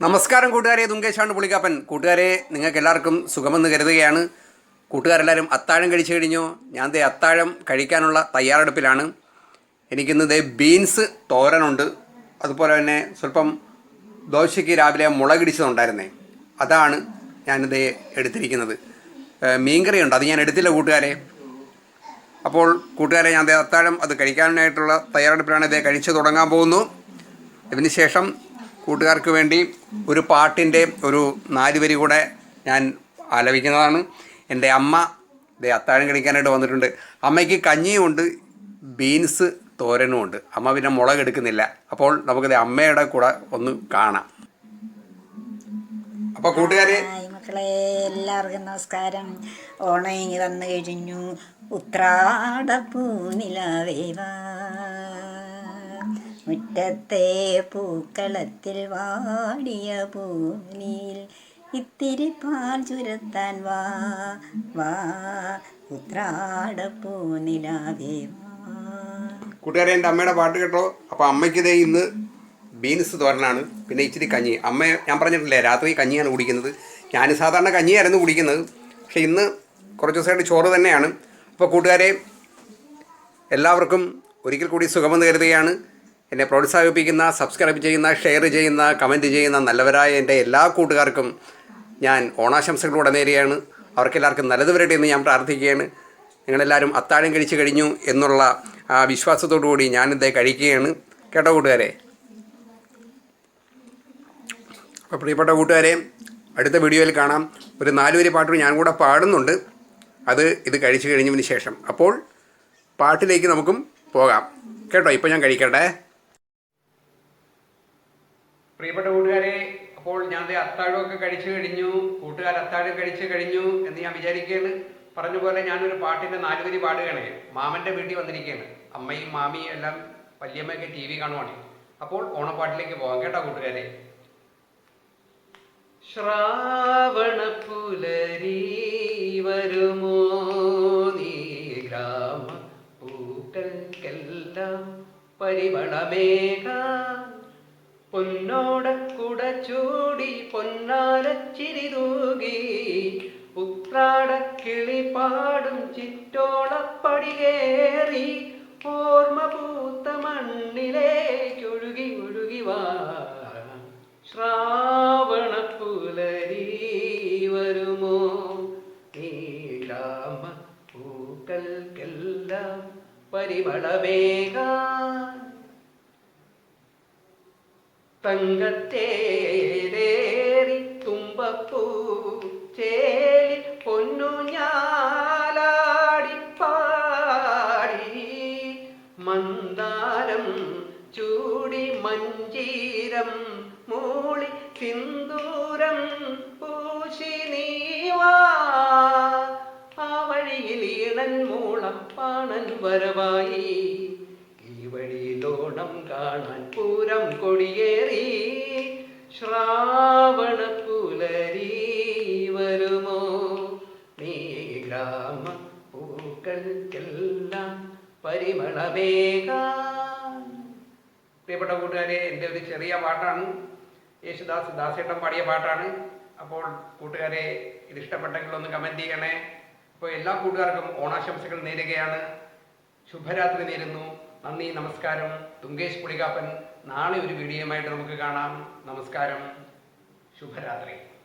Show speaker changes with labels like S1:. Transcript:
S1: നമസ്കാരം കൂട്ടുകാരെ. തുങ്കേശാണ് പുളിക്കാപ്പൻ കൂട്ടുകാരെ നിങ്ങൾക്ക് എല്ലാവർക്കും സുഖമെന്ന് കരുതുകയാണ്. കൂട്ടുകാരെല്ലാവരും അത്താഴം കഴിച്ചു കഴിഞ്ഞോ? ഞാൻ ദേ അത്താഴം കഴിക്കാനുള്ള തയ്യാറെടുപ്പിലാണ്. എനിക്കിന്ന് ദേ ബീൻസ് തോരനുണ്ട്. അതുപോലെ തന്നെ സ്വല്പം ദോശയ്ക്ക് രാവിലെ മുളകിടിച്ചതുണ്ടായിരുന്നേ അതാണ് ഞാനിത് എടുത്തിരിക്കുന്നത്. മീൻകറി മീൻകറിയുണ്ട്. അത് ഞാൻ എടുത്തില്ല കൂട്ടുകാരെ. അപ്പോൾ കൂട്ടുകാരെ ഞാൻ അത്താഴം അത് കഴിക്കാനായിട്ടുള്ള തയ്യാറെടുപ്പിലാണ് ഇതേ കഴിച്ചു തുടങ്ങാൻ പോകുന്നു. ഇതിന് ശേഷം കൂട്ടുകാർക്ക് വേണ്ടി ഒരു പാട്ടിന്റെ ഒരു നാല് വരി കൂടെ ഞാൻ ആലപിക്കുന്നതാണ്. എന്റെ അമ്മ ദേ അത്താഴം കഴിക്കാനായിട്ട് വന്നിട്ടുണ്ട്. അമ്മയ്ക്ക് കഞ്ഞിയും ഉണ്ട് ബീൻസ് തോരനും ഉണ്ട് അമ്മ പിന്നെ മുളക് എടുക്കുന്നില്ല. അപ്പോൾ നമുക്കിത് അമ്മയുടെ കൂടെ ഒന്ന് കാണാം. അപ്പോൾ കൂട്ടുകാരെ
S2: മക്കളെ എല്ലാവർക്കും നമസ്കാരം. ഓണയിങ്ങി വന്നു കഴിഞ്ഞു. ഉത്രാടപ്പൂനിലവേവാ മുറ്റത്തെ പൂക്കളത്തിൽ വാടിയ പൂനിൽ ഇത്തിരി പാൽ ചുരത്താൻ വാ വാ. ഉത്രാടപ്പൂനിലവേവാ
S1: കൂട്ടുകാരെ എന്റെ അമ്മയുടെ പാട്ട് കേട്ടോ. അപ്പോൾ അമ്മയ്ക്കിതേ ഇന്ന് ബീൻസ് തോരനാണ്. പിന്നെ ഇച്ചിരി കഞ്ഞി. അമ്മ ഞാൻ പറഞ്ഞിട്ടില്ലേ രാത്രി കഞ്ഞിയാണ് കുടിക്കുന്നത്. ഞാൻ സാധാരണ കഞ്ഞിയായിരുന്നു കുടിക്കുന്നത്. പക്ഷെ ഇന്ന് കുറച്ച് ദിവസമായിട്ട് ചോറ് തന്നെയാണ്. അപ്പോൾ കൂട്ടുകാരെ എല്ലാവർക്കും ഒരിക്കൽ കൂടി സുഖമെന്ന് കരുതുകയാണ്. എന്നെ പ്രോത്സാഹിപ്പിക്കുന്ന സബ്സ്ക്രൈബ് ചെയ്യുന്ന ഷെയർ ചെയ്യുന്ന കമന്റ് ചെയ്യുന്ന നല്ലവരായ എന്റെ എല്ലാ കൂട്ടുകാർക്കും ഞാൻ ഓണാശംസകളോടെ നേരെയാണ് അവർക്കെല്ലാവർക്കും നല്ലത് വരട്ടെ എന്ന് ഞാൻ പ്രാർത്ഥിക്കുകയാണ്. നിങ്ങളെല്ലാവരും അത്താഴം കഴിച്ചു കഴിഞ്ഞു എന്നുള്ള ആ വിശ്വാസത്തോടു കൂടി ഞാനിത് കഴിക്കുകയാണ്. കേട്ടോ കൂട്ടുകാരെ? അപ്പോൾ പ്രിയപ്പെട്ട കൂട്ടുകാരെ അടുത്ത വീഡിയോയിൽ കാണാം. ഒരു നാലുവരി പാട്ട് ഞാൻ കൂടെ പാടുന്നുണ്ട്. അത് ഇത് കഴിച്ചു കഴിഞ്ഞതിന് ശേഷം. അപ്പോൾ പാട്ടിലേക്ക് നമുക്കും പോകാം. കേട്ടോ ഇപ്പോൾ ഞാൻ കഴിക്കട്ടെ. പ്രിയപ്പെട്ട കൂട്ടുകാരെ അപ്പോൾ ഞാൻ അത്താഴമൊക്കെ കഴിച്ചു കഴിഞ്ഞു കൂട്ടുകാർ അത്താഴം കഴിച്ചു കഴിഞ്ഞു എന്ന് ഞാൻ വിചാരിക്കുകയാണ്. പറഞ്ഞ പോലെ ഞാനൊരു പാട്ടിന്റെ നാലുവരി പാടുകയാണ്. മാമന്റെ വീട്ടിൽ വന്നിരിക്കുകയാണ്. അമ്മയും മാമിയും എല്ലാം വല്യമ്മയൊക്കെ ടി വി കാണുവാണ്. അപ്പോൾ ഓണപ്പാട്ടിലേക്ക് പോകാം കേട്ടോ കൂട്ടുകാരെ. ശ്രാവണ പുലരി വരുമോ നീ? ഗ്രാമ പൂക്കൾക്കെല്ലാം പൊന്നോട കുട ചൂടി പൊന്നാലച്ചിരി തൂകി ഉത്രാട കിളി പാടും ചിറ്റോളപ്പടികേറി ഓർമ്മ പൂത്ത മണ്ണിലേക്കൊഴുകി ഒഴുകി വാ. ശ്രാവണ പുലരി വരുമോ? നീലാമ പൂക്കൾക്കെല്ലാം പരിമളമേകാൻ തങ്കത്തേരേറി തുമ്പപ്പൂ ചേലി പൊന്നു ഞാലാടിപ്പാടി മന്ദാരം ചൂടി മഞ്ചീരം മൂളി സിന്ദൂരം പൂശി നീവാ ആ മൂളപ്പാണൻ വരവായി. ഈ വഴിയിലോണം കാണാൻ പൂരം കൊടിയേറി ഗ്രാമ പൂക്കൾക്കെല്ലാം പരിമളമേക പ്രിയപ്പെട്ട കൂട്ടുകാരെ എന്റെ ഒരു ചെറിയ പാട്ടാണ്. യേശുദാസ് ദാസേട്ടൻ പാടിയ പാട്ടാണ്. അപ്പോൾ കൂട്ടുകാരെ ഇത് ഇഷ്ടപ്പെട്ടെങ്കിൽ ഒന്ന് കമന്റ് ചെയ്യണേ. അപ്പോൾ എല്ലാ കൂട്ടുകാർക്കും ഓണാശംസകൾ നേരുകയാണ്. ശുഭരാത്രി നേരുന്നു. നന്ദി നമസ്കാരം. തുങ്കേഷ് പുളികാപ്പൻ. നാളെ ഒരു വീഡിയോയുമായിട്ട് നമുക്ക് കാണാം. നമസ്കാരം. ശുഭരാത്രി.